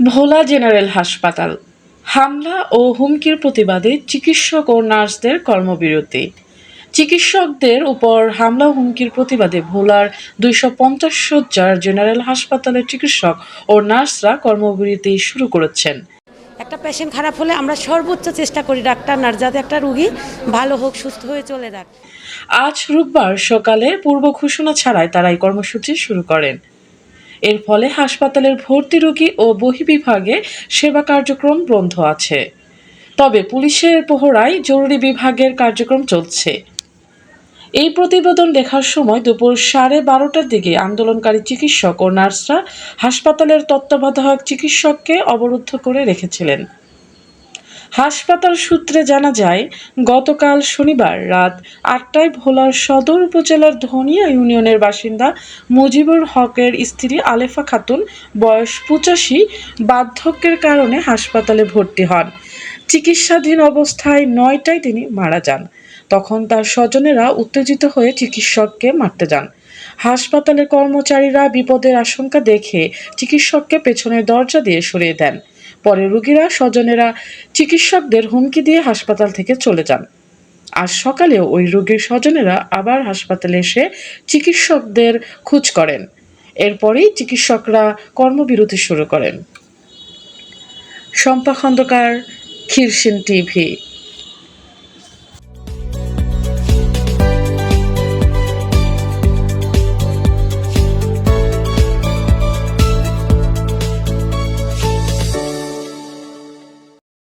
ভোলা general হাসপাতাল। হামলা ও হুমকির প্রতিবাদে চিকিৎসক ও নার্সদের কর্মবিরতি। চিকিৎসকদের উপর হামলা হুমকির প্রতিবাদে ভোলার দুইশো পঞ্চাশ শয্যার জেনারেল হাসপাতালের চিকিৎসক ও নার্সরা কর্মবিরতি শুরু করেছেন। একটা পেশেন্ট খারাপ হলে আমরা সর্বোচ্চ চেষ্টা করি ডাক্তার নার্স যাতে একটা রুগী ভালো হোক সুস্থ হয়ে চলে যাক। আজ রোববার সকালে পূর্ব ঘোষণা ছাড়াই তারা এই কর্মসূচি শুরু করেন। এর ফলে হাসপাতালের ভর্তি রোগী ও বহিবিভাগে সেবা কার্যক্রম বন্ধ আছে। তবে পুলিশের পোহরায় জরুরি বিভাগের কার্যক্রম চলছে। এই প্রতিবেদন লেখার সময় দুপুর সাড়ে বারোটার দিকে আন্দোলনকারী চিকিৎসক ও নার্সরা হাসপাতালের তত্ত্বাবধায়ক চিকিৎসককে অবরুদ্ধ করে রেখেছিলেন। হাসপাতাল সূত্রে জানা যায়, গতকাল শনিবার রাত আটটায় ভোলার সদর উপজেলার ধনিয়া ইউনিয়নের বাসিন্দা মুজিবুর হকের স্ত্রী আলেফা খাতুন, বয়স পঁচাশি, বার্ধক্যের কারণে হাসপাতালে ভর্তি হন। চিকিৎসাধীন অবস্থায় নয়টায় তিনি মারা যান। তখন তার স্বজনেরা উত্তেজিত হয়ে চিকিৎসককে মারতে যান। হাসপাতালের কর্মচারীরা বিপদের আশঙ্কা দেখে চিকিৎসককে পেছনের দরজা দিয়ে সরিয়ে দেন। পরে রোগীরা, স্বজনেরা, চিকিৎসকদের হুমকি দিয়ে হাসপাতাল থেকে চলে যান। আজ সকালেও ওই রোগীর স্বজনেরা আবার হাসপাতালে এসে চিকিৎসকদের খোঁজ করেন। এরপরেই চিকিৎসকরা কর্মবিরতি শুরু করেন। শম্পা খন্দকার খিরসিন টিভি।